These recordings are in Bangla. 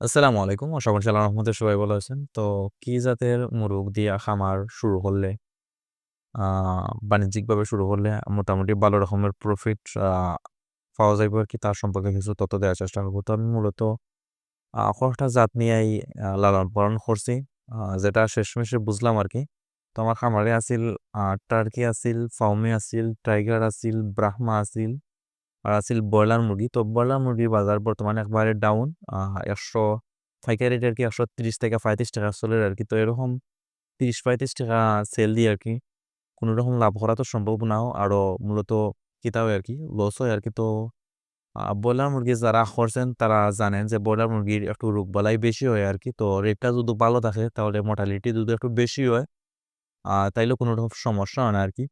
আসসালামু আলাইকুম। আশা করছি আল্লাহর রহমতে সবাই ভালো আছেন। তো কি জাতের মুরুগ দিয়া খামার শুরু করলে বাণিজ্যিকভাবে শুরু করলে মোটামুটি ভালো রকমের প্রফিট পাওয়া যাইব আরকি তার সম্পর্কে কিছু তথ্য দেওয়ার চেষ্টা করব তো আমি মূলত কয়েকটা জাত নিয়েই লালন-পালন করছি। আ যেটা শেষমেশে বুঝলাম আর কি তো আমার খামারে আছিল টার্কি আছিল, ফাউমি আছিল, টাইগার আছিল, ব্রাহ্মা আছিল। আর আছিল ব্রয়লার মুরগি। তো ব্রয়লার মুরগির বাজার বর্তমানে একবারে ডাউন। ১০০ পাইকারি রেট আরকি ৳১৩০-৳৩৫ চলে আর কি তো এরকম ৳৩০-৳৩৫ সেল দিয়ে আর কি কোনো রকম লাভ করা তো সম্ভব নাও। আরও মূলত কিতা হয় আরকি লস হয় আর কি তো ব্রয়লার মুরগি যারা করছেন তারা জানেন যে ব্রয়লার মুরগির একটু রোগবালাই বেশি হয় আর কি তো রেটটা যদি ভালো থাকে তাহলে মর্টালিটি যদি একটু বেশি হয় তাইলে কোনরকম সমস্যা হয় না আর কি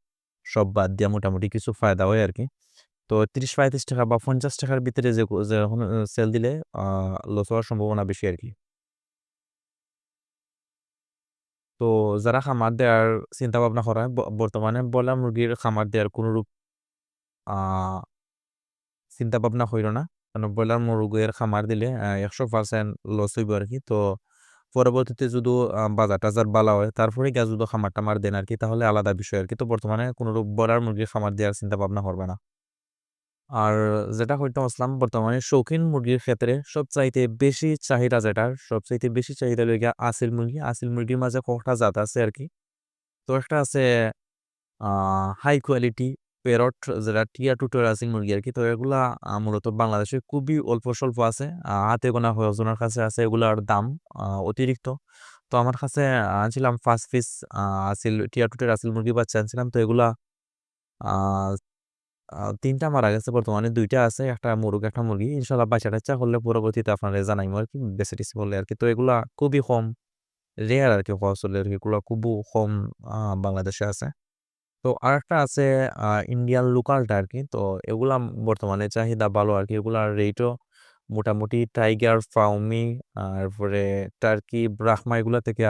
সব বাদ দিয়ে মোটামুটি কিছু ফায়দা হয় আরকি। তো ৳৩০-৩৫ বা ৳৫০ র ভিতরে যে সেল দিলে লস হওয়ার সম্ভাবনা বেশি আরকি। তো যারা খামার দেওয়ার চিন্তা-ভাবনা করেন, ব, বর্তমানে ব্রয়লার মুরগির খামার দেওয়ার কোনরূপ আ চিন্তা-ভাবনা কইরো না। কারণ ব্রয়লার মুরগের খামার দিলে আ ১০০% লস হইব আর কি তো পরবর্তীতে যদি আ বাজার-টাজার বালা হয় তারপরে গিয়া যদি খামার-টামার দেন আরকি, তাহলে আলাদা বিষয় আরকি। তো বর্তমানে কোনরূপ ব্রয়লার মুরগির খামার দেওয়ার চিন্তা-ভাবনা করবা না। আর যেটা কইতে আসলাম বর্তমানে শৌখিন মুরগির ক্ষেত্রে সবচাইতে বেশি চাহিদা যেটার, সবচাইতে বেশি চাহিদা গিয়া আসিল মুরগি। আসিল মুরগির মাঝে কয়েকটা জাত আছে আর কি তো একটা আছে হাই কোয়ালিটি প্যারট যেটা টিয়া টুটের আসিল মুরগি আর কি তো এগুলা মূলত বাংলাদেশে খুবই অল্প-স্বল্প আছে। হাতে গোনা কয়েকজনের কাছে আছে এগুলার দাম অতিরিক্ত। তো আমার কাছে আনছিলাম ফার্স্ট পিস আসিল টিয়া টুটের আসিল মুরগি বাচ্চা আনছিলাম। তো এগুলা আ আ ৩ টা মারা গেছে। বর্তমানে দুইটা আছে। একটা মোরগ, একটা মুরগি। ইনশাল্লাহ বাচ্চা-টাচ্চা করলে পরবর্তীতে আপনারে জানাইমু আরকি বেচা-টেচা আর কি তো এগুলা খুবই কম রেয়ার আরকি হওয়া চলে আরকি। এগুলা খুবই কম বাংলাদেশে আছে। তো আর একটা আছে ইন্ডিয়ান লোকালটা আর কি তো এগুলা বর্তমানে চাহিদা ভালো আর কি এগুলার রেটও মোটামুটি টাইগার, ফাউমি তারপরে টার্কি, ব্রাহ্মা এগুলা থেকে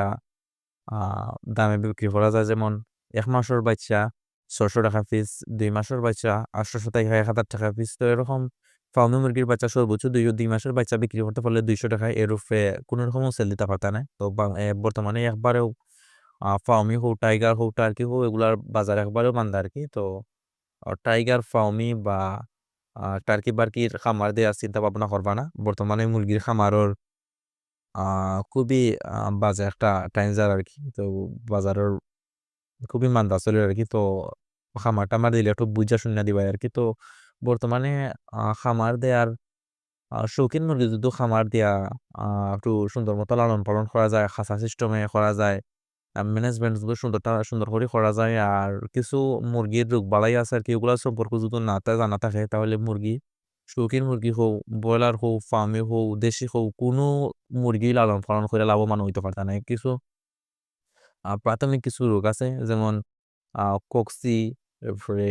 দামে বিক্রি করা যায়। যেমন এক মাসের বাচ্চা ৳৬০০ পিস, দুই মাসের বাচ্চা ৳৮০০ থেকে ৳১,০০০ পিস। তো এরকম ফার্মি মুরগির বাচ্চা সর্বোচ্চ ২ ২ মাসের বাচ্চা বিক্রি করতে পারলে ৳২০০ এর উপরে কোনরকমও সেল দিতে পারতা না। তো বর্তমানে একবারেও ফার্মি হোক, টাইগার হোক, টার্কি হোক এগুলার বাজার একবারেও মান্দা আর কি তো টাইগার, ফার্মি বা টার্কি-বার্কির খামার দেওয়ার চিন্তা-ভাবনা করবা না। বর্তমানে মুরগির খামারর খুবই বাজে একটা টাইম যার আর কি তো বাজারের খুবই মান্দা চলে আরকি। তো খামার-টামার দিলে একটু বুইঝা শুইনা দিবা আরকি। তো বর্তমানে খামার দেয়ার শৌখিন মুরগি যদি খামার দিয়া একটু সুন্দর মতো লালন-পালন করা যায়, খাঁচা সিস্টেমে করা যায়, ম্যানেজমেন্ট যদি সুন্দরটা সুন্দর করে করা যায় আর কিছু মুরগির রোগ বালাই আছে আরকি ওগুলা সম্পর্কে যদি না জানা থাকে তাহলে মুরগি, শৌখিন মুরগি হোক, ব্রয়লার হোক, ফার্মি হোক, দেশি হোক কোনো মুরগি লালন-পালন করে লাভবান হইতে পারতা না। কিছু প্রাথমিক কিছু রোগ আছে যেমন কক্সি, তারপরে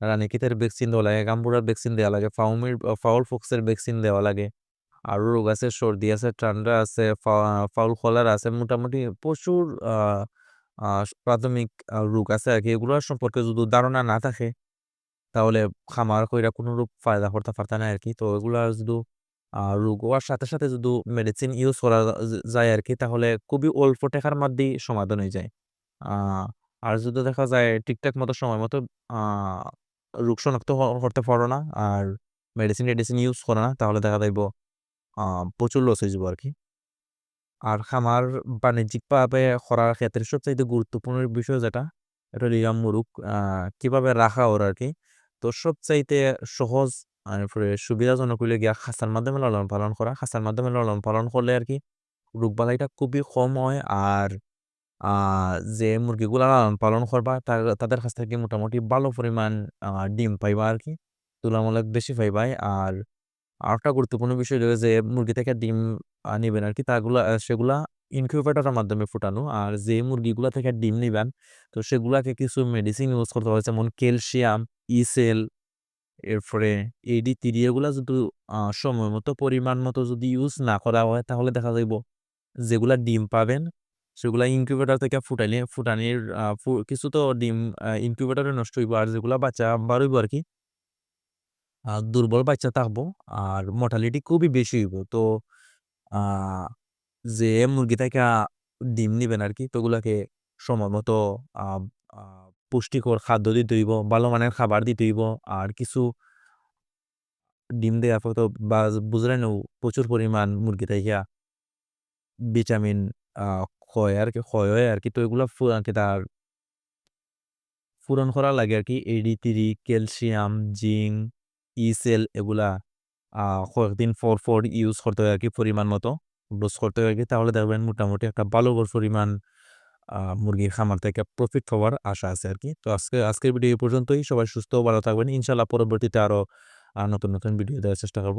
রানীক্ষেতের ভ্যাকসিন দেওয়া লাগে, গাম্বুরার ভ্যাকসিন দেওয়া লাগে, ফাউমির ফাউল পক্সের ভ্যাকসিন দেওয়া লাগে। আরও রোগ আছে, সর্দি আছে, ঠান্ডা আছে, ফাউল কলারা আছে। মোটামুটি প্রচুর প্রাথমিক রোগ আছে আর কি এগুলার সম্পর্কে যদি ধারণা না থাকে তাহলে খামার কইরা কোনরূপ ফায়দা করতে পারতা না আর কি তো এগুলা যদি আ রোগ হওয়ার সাথে, সাথে যদি মেডিসিন ইউজ করা যায় আর কি তাহলে খুবই অল্প টাকার মধ্যেই সমাধান হয়ে যায়। আর যদি দেখা যায় ঠিকঠাক মতো সময় মতো রোগ শনাক্ত করতে পারো না আর মেডিসিন-টেডিসিন ইউজ করে না তাহলে দেখা যাইব প্রচুর লস হয়ে যাব আরকি। আর খামার বাণিজ্যিকভাবে করার ক্ষেত্রে সবচাইতে গুরুত্বপূর্ণ বিষয় যেটা, এটা মুরুগ আ কীভাবে রাখা ওর আর কি তো সবচাইতে সহজ আর সুবিধাজনক হইল গিয়া খাঁচার মাধ্যমে লালন-পালন করা। খাঁচার মাধ্যমে লালন-পালন করলে আরকি রোগবালাইটা খুবই কম হয় আর যে মুরগিগুলা লালন-পালন করবা তা তাদের কাছ থেকে মোটামুটি ভালো পরিমাণ ডিম পাইবা আর কি তুলনামূলক বেশি পাইবা। আর আরেকটা গুরুত্বপূর্ণ বিষয় হলো যে মুরগি থেকে ডিম আ আর কি তাগুলা সেগুলা ইনকিউবেটরের মাধ্যমে ফুটানো। আর যে মুরগিগুলা থেকে ডিম নিবেন তো সেগুলাকে কিছু মেডিসিন ইউজ করতে হয় যেমন ক্যালসিয়াম, ই-সেল এরপরে এডি-3 এগুলা যদি সময় মতো, পরিমাণ মতো যদি ইউজ না করা হয়, তাহলে দেখা যাইব যেগুলা ডিম পাবেন, সেগুলা ইনকিউবেটর থেকে ফুটাইলে, ফুটানির কিছু তো ডিম ইনকিউবেটরে নষ্ট হইব। আর যেগুলা বাচ্চা বার হইব আরকি, আ, দুর্বল বাচ্চা থাকব, আর মর্টালিটি খুবই বেশি হইব। তো যে মুরগি থেকে ডিম নিবেন আরকি, তো ওগুলাকে সময় মতো পুষ্টিকর খাদ্য দিতে হইব, ভালো মানের খাবার দিতে হইব। আর কিছু ডিম দেয়া ফতো বা বুঝলেনও প্রচুর পরিমাণ মুরগি থাইকা ভিটামিন আ হয় আরকি হয় আর কি তো এগুলা আরকি তার পূরণ করা লাগে আরকি AD3, ক্যালসিয়াম, জিঙ্ক, ই-সেল এগুলা আ কয়েকদিন ফর পর ইউজ করতে হয় আর কি পরিমাণ মতো। ডোজ করতে হয় আর কি তাহলে দেখবেন মোটামুটি একটা ভালো পরিমাণ মুরগির খামার থেকে প্রফিট হওয়ার আশা আছে আর কি তো আজকে আজকের ভিডিও এই পর্যন্তই। সবাই সুস্থ ভালো থাকবেন। ইনশাল্লাহ পরবর্তীতে আরও নতুন, নতুন ভিডিও দেওয়ার চেষ্টা করব।